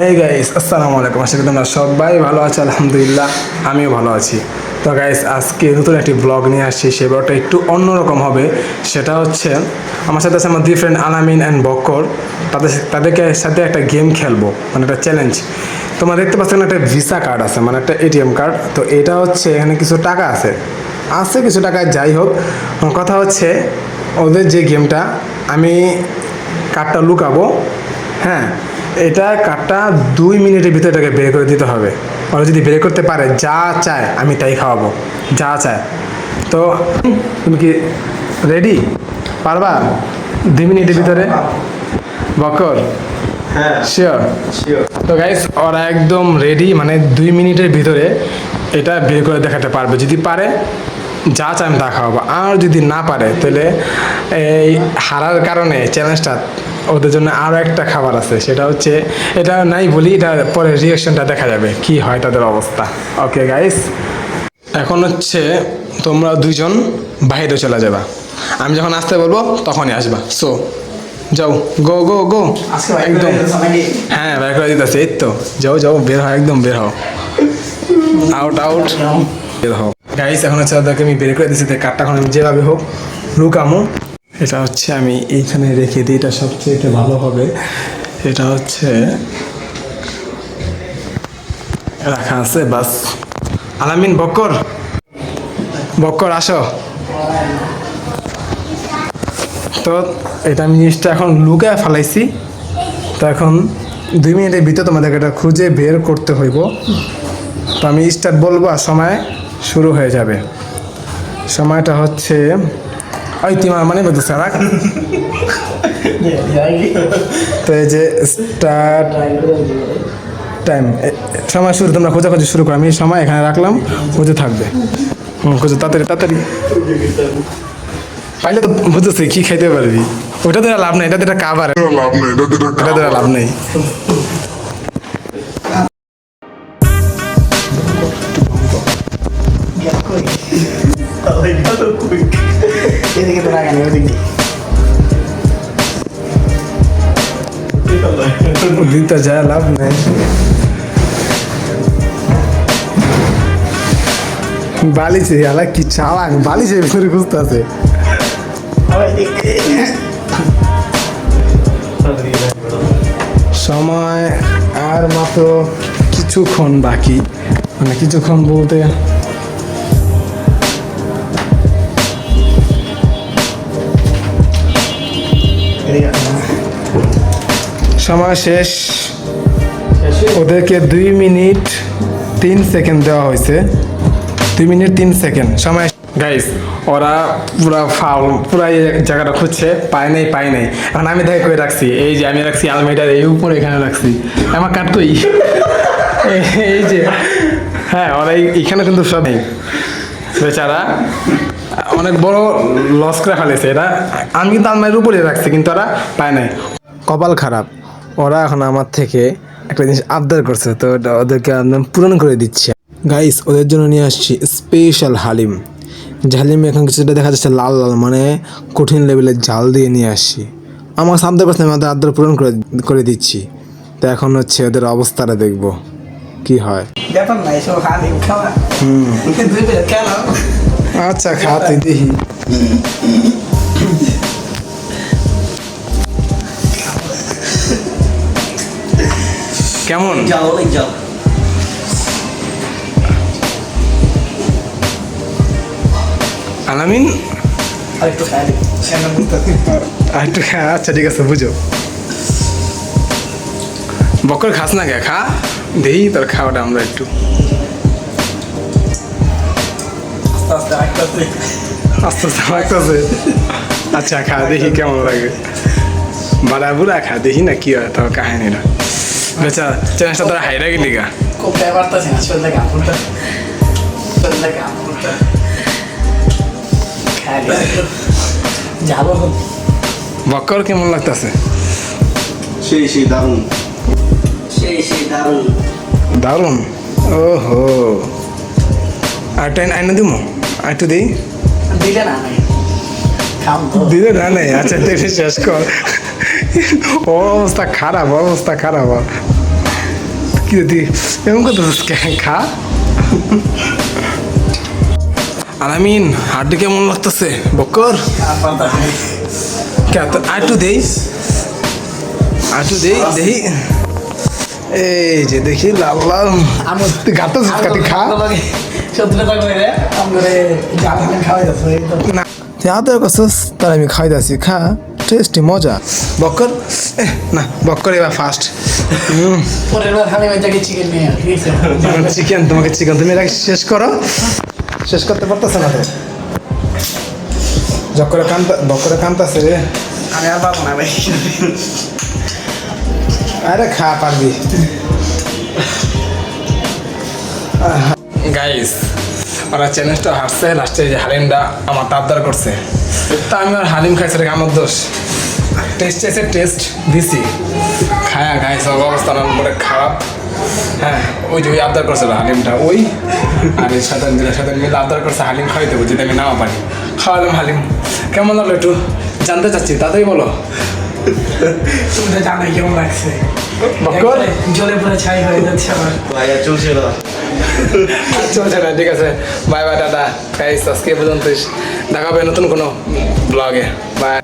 Hey guys আসসালামু আলাইকুম আশা করি তোমরা সবাই ভালো আছো, আলহামদুলিল্লাহ, আমিও ভালো আছি। তো গাইস আজকে নতুন একটি ব্লগ নিয়ে আসছি। সে ব্লগটা একটু অন্যরকম হবে। সেটা হচ্ছে, আমার সাথে আছে আমার দুই ফ্রেন্ড আলামিন অ্যান্ড বক্কর। তাদের তাদেরকে সাথে একটা গেম খেলব মানে একটা চ্যালেঞ্জ তোমরা দেখতে পাচ্ছ একটা ভিসা কার্ড আছে মানে একটা এটিএম কার্ড তো এটা হচ্ছে, এখানে কিছু টাকা আছে। আছে কিছু টাকা, যাই হোক। কথা হচ্ছে, ওদের যে গেমটা আমি কার্ডটা লুকাবো। হ্যাঁ? এটা কার্ডটা দুই মিনিটের ভিতরে এটাকে বের করে দিতে হবে। ওরা যদি বের করতে পারে যা চায় আমি তাই খাওয়াবো। যা চায়। তো তুমি কি রেডি পারবা? দুই মিনিটের ভিতরে? বকর? হ্যাঁ। শিওর শিওর তো গাইস ওরা একদম রেডি মানে দুই মিনিটের ভিতরে এটা বের করে দেখাতে পারবে। যদি পারে যা চাই আমি তা খাওয়াবো। আর যদি না পারে তাহলে এই হারার কারণে চ্যালেঞ্জটা ওদের জন্য আরও একটা খাবার আছে সেটা হচ্ছে এটা নাই বলি এটা পরে রিয়েকশনটা দেখা যাবে কি হয় তাদের অবস্থা। ওকে গাইস এখন হচ্ছে তোমরা দুজন বাইরে চলে যাবা। আমি যখন আসতে বলব তখনই আসবা। সো যাও গো গো গো একদম। হ্যাঁ বের করে দিতেছে এই তো। যাও যাও বের হও একদম বের হও। আউট আউট বের হও। গাইস এখন হচ্ছে ওদেরকে আমি বের করে দিচ্ছি কাঠটা এখন আমি যেভাবে হোক লুকামো। এটা হচ্ছে আমি এইখানে রেখে দিই, এটা সবচেয়ে ভালো হবে। এটা হচ্ছে রাখা আছে, বাস। আলামিন, বক্কর। বক্কর, আসো। তো এটা আমি জিনিসটা এখন লুকায় ফেলাইছি। তো এখন দুই মিনিটের ভিতরে তোমাদেরকে এটা খুঁজে বের করতে হইব। তো আমি স্টার্ট বলব আর সময়। শুরু হয়ে যাবে। সময়টা হচ্ছে ওই তিমার মানে বলতেছে রাখ তো এই যে স্টার্ট টাইম সময় শুরু তোমরা খোঁজাখুঁজি শুরু করো। আমি সময় এখানে রাখলাম খুঁজে থাকবে। হুম খুঁজে তাড়াতাড়ি তাড়াতাড়ি। পাইলে তো বুঝতেছি কি খাইতে পারবি? ওটা তো লাভ নেই এটা তো একটা কাবার লাভ নেই এটা তো লাভ নেই। দিতে যায় লাভ নেই বালিছে আলা কি চালাক বালিছে ভিতরে খুঁজতে আছে সময় আর মাত্র কিছুক্ষণ বাকি মানে কিছুক্ষণ বলতে সময় শেষ। ওদেরকে দুই মিনিট তিন সেকেন্ড দেওয়া হয়েছে। দুই মিনিট তিন সেকেন্ড সময় গাইস ওরা পুরা ফাউল পুরা এই জায়গাটা খুঁজছে পায় নাই পায় নাই। এখন আমি দেখে করে রাখছি এই যে আমি রাখছি আলমেটার এই উপরে এখানে রাখছি। আমার কাট কই? এই যে হ্যাঁ ওরা এখানে কিন্তু সব নেই। বেচারা অনেক বড় লস করে ফেলেছে। এটা আমি কিন্তু আলমারির উপরে রাখছি কিন্তু ওরা পায় নাই। কপাল খারাপ। ওরা এখন আমার থেকে একটা জিনিস আবদার করছে তো ওটা ওদেরকে পূরণ করে দিচ্ছে। গাইস ওদের জন্য নিয়ে আসছি স্পেশাল হালিম। যে হালিম এখন কিছুটা দেখা যাচ্ছে লাল লাল মানে কঠিন লেভেলের জাল দিয়ে নিয়ে আসছি। আমার সামনে পাশে আমি ওদের আবদার পূরণ করে করে দিচ্ছি। তো এখন হচ্ছে ওদের অবস্থাটা দেখব কি হয়। আচ্ছা খা তুই দেখি। কেমন? জল অনেক জল আলামিন? আর একটু খাই সেটা বুঝতে আর একটু খা আচ্ছা ঠিক আছে বুঝো। বকর খাস না কে? খা। দেই তোর খাওয়াটা আমরা একটু। আস্তে আস্তে আস্তে আস্তে আস্তে আস্তে লাগতেছে আচ্ছা খা দেখি কেমন লাগে। বাড়া বুড়া খা দেখি না কি হয় তোর কাহিনীটা। বেচা চ্যালেঞ্জটা তোরা হাইরা গেলি গা। খুব ব্যাপারটা না থেকে আপুরটা। শরীর থেকে আপুরটা। খাই যাব বকর কেমন লাগতেছে? সেই সেই দারুণ। সেই সেই দারুণ। দারুণ? ওহো। আর টাইম আইনা দিমো? আর একটু দিই? দিলে না দিলে না নেই? আচ্ছা দেখে শেষ কর। ওর অবস্থা খারাপ ওর অবস্থা খারাপ। কি তুই এমন কথা খা। আলামিন হাড্ডি কেমন লাগতেছে? বকর তো আটু দেই। আটু দেই দেই। এই যে দেখি লাল লাল। গাতাছিস কাটি খা। না। আদর করছিস তার আমি খাই দাসি খা টেস্টি মজা বক্কর এহ, না বক্কর এবার ফার্স্ট চিকেন তোমাকে চিকেন তুমি এটাকে শেষ করো। শেষ করতে পারতেছে না তো? জক্করে কান্তা বক্করে কান্তাছে রে। আমি আর পারব না ভাই। আরে খা পারবি। গাইস ওরা চ্যালেঞ্জটা হারছে লাস্টে যে হালিমটা আমার করছে। তা আমি আর হালিম খাইছি রে আমার দোষ। টেস্ট এসে টেস্ট দিছি। খায়া গাইস অবস্থা পরে খারাপ। হ্যাঁ ওই যে ওই আবদার করছে হালিমটা ওই। আর এই সাধারণ দিনের সাথে মিলে আবদার করছে হালিম খাইতে দেবো যদি আমি নাও পারি। খাওয়ালাম হালিম। কেমন লাগল একটু জানতে চাচ্ছি তাতেই বলো। তুমি তো জানাই কেমন লাগছে। জলে পুরো ছাই হয়ে যাচ্ছে আমার। ভাইয়া চলছে না চলছে না ঠিক আছে। বাই বাই দাদা গাইস আজকে পর্যন্ত দেখা দেখাবে নতুন কোনো ব্লগে বাই